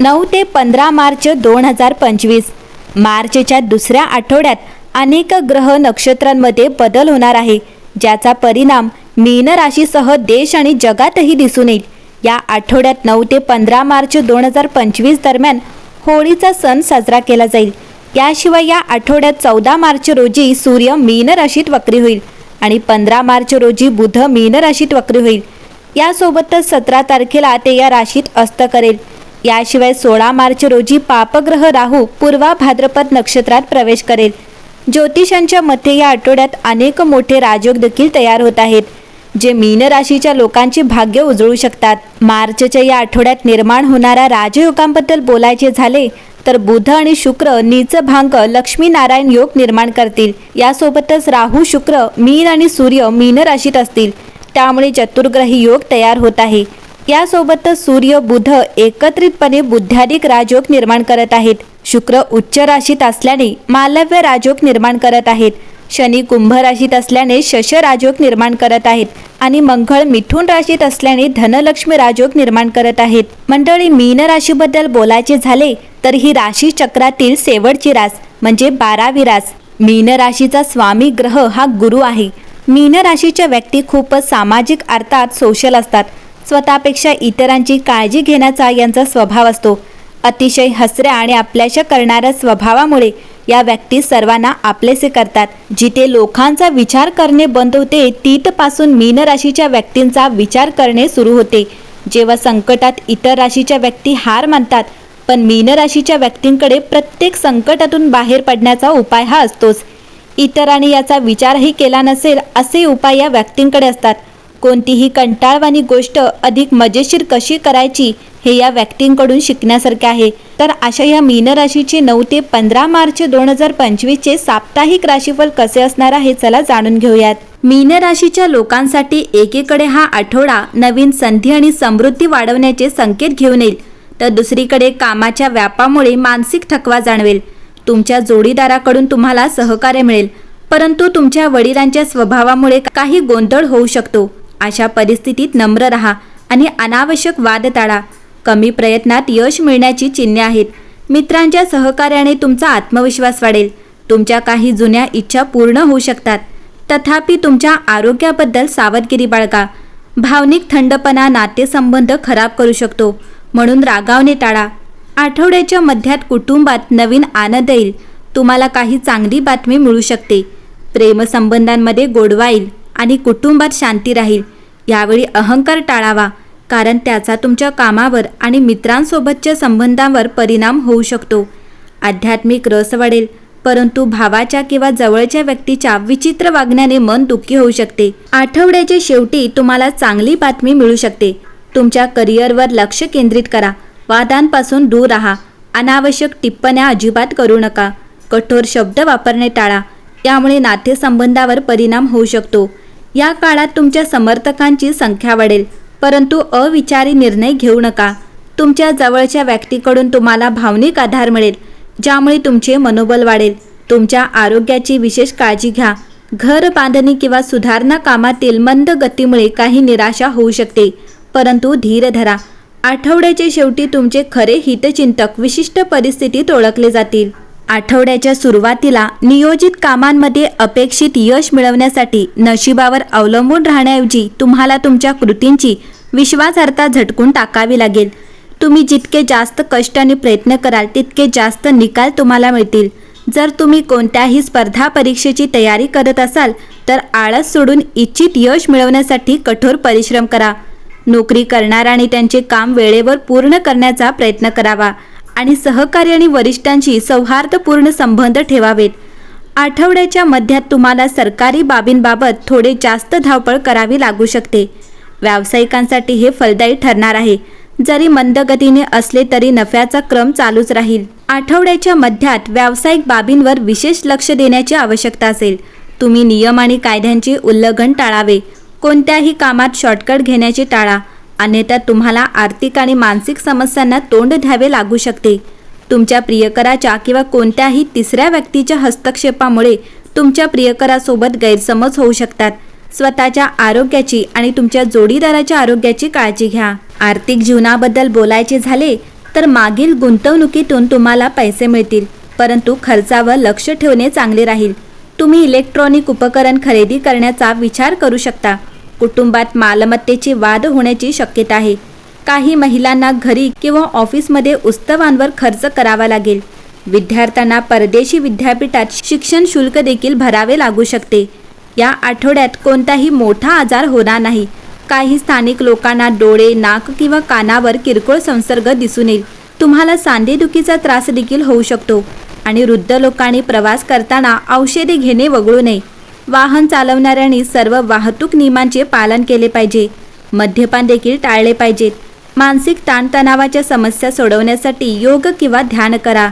नऊ ते पंधरा मार्च दोन हजार पंचवीस. मार्चच्या दुसऱ्या आठवड्यात अनेक ग्रह नक्षत्रांमध्ये बदल होणार आहे ज्याचा परिणाम मीन राशीसह देश आणि जगातही दिसून येईल. या आठवड्यात नऊ ते पंधरा मार्च दोन हजार पंचवीस दरम्यान होळीचा सण साजरा केला जाईल. याशिवाय या आठवड्यात चौदा मार्च रोजी सूर्य मीन राशीत वक्री होईल आणि पंधरा मार्च रोजी बुध मीन राशीत वक्री होईल. यासोबतच सतरा तारखेला ते या राशीत अस्त करेल. याशिवाय सोळा मार्च रोजी पापग्रह राहू पूर्वा भाद्रपद नक्षत्रात प्रवेश करेल. ज्योतिषांच्या मते या आठवड्यात अनेक मोठे राजयोग देखील तयार होत आहेत जे मीन राशीच्या लोकांचे भाग्य उजळू शकतात. मार्चच्या या आठवड्यात निर्माण होणाऱ्या राजयोगांबद्दल बोलायचे झाले तर बुध आणि शुक्र नीच भांग लक्ष्मीनारायण योग निर्माण करतील. यासोबतच राहू शुक्र मीन आणि सूर्य मीन राशीत असतील. त्यामुळे चतुर्ग्रही योग तयार होत आहे. यासोबतच सूर्य बुध एकत्रितपणे बुद्ध्यादिक राजयोग निर्माण करत आहेत. शुक्र उच्च राशीत असल्याने मालव्य राजयोग निर्माण करत आहेत. शनी कुंभ राशीत असल्याने शश राजयोग निर्माण करत आहेत आणि मंगळ मिथुन राशीत असल्याने धनलक्ष्मी राजयोग निर्माण करत आहेत. मंडळी मीन राशीबद्दल बोलायचे झाले तर ही राशी चक्रातील शेवटची रास म्हणजे बारावी रास. मीन राशीचा स्वामी ग्रह हा गुरु आहे. मीन राशीच्या व्यक्ती खूपच सामाजिक अर्थात सोशल असतात. स्वतःपेक्षा इतरांची काळजी घेण्याचा यांचा स्वभाव असतो. अतिशय हसऱ्या आणि आपल्याशा करणाऱ्या स्वभावामुळे या व्यक्ती सर्वांना आपलेसे करतात. जिथे लोकांचा विचार करणे बंद होते तिथपासून मीन राशीच्या व्यक्तींचा विचार करणे सुरू होते. जेव्हा संकटात इतर राशीच्या व्यक्ती हार मानतात पण मीन राशीच्या व्यक्तींकडे प्रत्येक संकटातून बाहेर पडण्याचा उपाय हा असतोच. इतरांनी याचा विचारही केला नसेल असे उपाय या व्यक्तींकडे असतात. कोणतीही कंटाळवाणी गोष्ट अधिक मजेशीर कशी करायची हे या व्यक्तींकडून शिकण्यासारखे आहे. तर अशा या मीन राशीचे नऊ ते पंधरा मार्च दोन हजार पंचवीसचे साप्ताहिक राशीफल कसे असणार आहे चला जाणून घेऊयात. मीन राशीच्या लोकांसाठी एकीकडे हा आठवडा नवीन संधी आणि समृद्धी वाढवण्याचे संकेत घेऊन येईल. तर दुसरीकडे कामाच्या व्यापामुळे मानसिक थकवा जाणवेल. तुमच्या जोडीदाराकडून तुम्हाला सहकार्य मिळेल. परंतु तुमच्या वडिलांच्या स्वभावामुळे काही गोंधळ होऊ शकतो. अशा परिस्थितीत नम्र राहा आणि अनावश्यक वाद टाळा. कमी प्रयत्नात यश मिळण्याची चिन्हे आहेत. मित्रांच्या सहकार्याने तुमचा आत्मविश्वास वाढेल. तुमच्या काही जुन्या इच्छा पूर्ण होऊ शकतात. तथापि तुमच्या आरोग्याबद्दल सावधगिरी बाळगा. भावनिक थंडपणा नातेसंबंध खराब करू शकतो म्हणून रागावणे टाळा. आठवड्याच्या मध्यात कुटुंबात नवीन आनंद येईल. तुम्हाला काही चांगली बातमी मिळू शकते. प्रेमसंबंधांमध्ये गोडवा येईल. आणि कुटुंबात शांती राहील. यावेळी अहंकार टाळावा कारण त्याचा तुमच्या कामावर आणि मित्रांसोबतच्या संबंधांवर परिणाम होऊ शकतो. आध्यात्मिक रस वाढेल परंतु भावाच्या किंवा जवळच्या व्यक्तीच्या विचित्र वागण्याने मन दुःखी होऊ शकते. आठवड्याच्या शेवटी तुम्हाला चांगली बातमी मिळू शकते. तुमच्या करिअरवर लक्ष केंद्रित करा वादांपासून दूर राहा अनावश्यक टिप्पण्या अजिबात करू नका कठोर शब्द वापरणे टाळा यामुळे नातेसंबंधावर परिणाम होऊ शकतो. या काळात तुमच्या समर्थकांची संख्या वाढेल परंतु अविचारी निर्णय घेऊ नका. तुमच्या जवळच्या व्यक्तीकडून तुम्हाला भावनिक आधार मिळेल ज्यामुळे तुमचे मनोबल वाढेल. तुमच्या आरोग्याची विशेष काळजी घ्या. घर बांधणी किंवा सुधारणा कामातील मंद गतीमुळे काही निराशा होऊ शकते परंतु धीर धरा. आठवड्याच्या शेवटी तुमचे खरे हितचिंतक विशिष्ट परिस्थितीत ओळखले जातील. आठवड्याच्या सुरुवातीला नियोजित कामांमध्ये अपेक्षित यश मिळवण्यासाठी नशिबावर अवलंबून राहण्याऐवजी तुम्हाला तुमच्या कृतींची विश्वासार्हता झटकून टाकावी लागेल. तुम्ही जितके जास्त कष्ट आणि प्रयत्न कराल तितके जास्त निकाल तुम्हाला मिळतील. जर तुम्ही कोणत्याही स्पर्धा परीक्षेची तयारी करत असाल तर आळस सोडून इच्छित यश मिळवण्यासाठी कठोर परिश्रम करा. नोकरी करणाऱ्याने त्यांचे काम वेळेवर पूर्ण करण्याचा प्रयत्न करावा. आणि सहकारी आणि वरिष्ठांशी सौहार्दपूर्ण संबंध ठेवावेत. आठवड्याच्या मध्यात तुम्हाला सरकारी बाबींबाबत थोडे जास्त धावपळ करावी लागू शकते. व्यावसायिकांसाठी हे फलदायी ठरणार आहे. जरी मंदगतीने असले तरी नफ्याचा क्रम चालूच राहील. आठवड्याच्या मध्यात व्यावसायिक बाबींवर विशेष लक्ष देण्याची आवश्यकता असेल. तुम्ही नियम आणि कायद्यांचे उल्लंघन टाळावे. कोणत्याही कामात शॉर्टकट घेण्याचे टाळा. अन्यथा तुम्हाला आर्थिक आणि मानसिक समस्यांना तोंड द्यावे लागू शकते. तुमच्या प्रियकराच्या किंवा कोणत्याही तिसऱ्या व्यक्तीच्या हस्तक्षेपामुळे तुमच्या प्रियकरासोबत गैरसमज होऊ शकतात. स्वतःच्या आरोग्याची आणि तुमच्या जोडीदाराच्या आरोग्याची काळजी घ्या. आर्थिक जीवनाबद्दल बोलायचे झाले तर मागील गुंतवणुकीतून तुम्हाला पैसे मिळतील परंतु खर्चावर लक्ष ठेवणे चांगले राहील. तुम्ही इलेक्ट्रॉनिक उपकरण खरेदी करण्याचा विचार करू शकता. कुटुंबात मालमत्तेचे वाद होण्याची शक्यता आहे. काही महिलांना घरी किंवा ऑफिसमध्ये उत्सवांवर खर्च करावा लागेल. विद्यार्थ्यांना परदेशी विद्यापीठात शिक्षण शुल्क देखील भरावे लागू शकते. या आठवड्यात कोणताही मोठा आजार होणार नाही. काही स्थानिक लोकांना डोळे नाक किंवा कानावर किरकोळ संसर्ग दिसून येईल. तुम्हाला सांधेदुखीचा त्रास देखील होऊ शकतो आणि वृद्ध लोकांनी प्रवास करताना औषधे घेणे वगळू नये. वाहन चालवणाऱ्यांनी सर्व वाहतूक नियमांचे पालन केले पाहिजे. मद्यपान देखील टाळले पाहिजेत. मानसिक ताणतणावाच्या समस्या सोडवण्यासाठी योग किंवा ध्यान करा.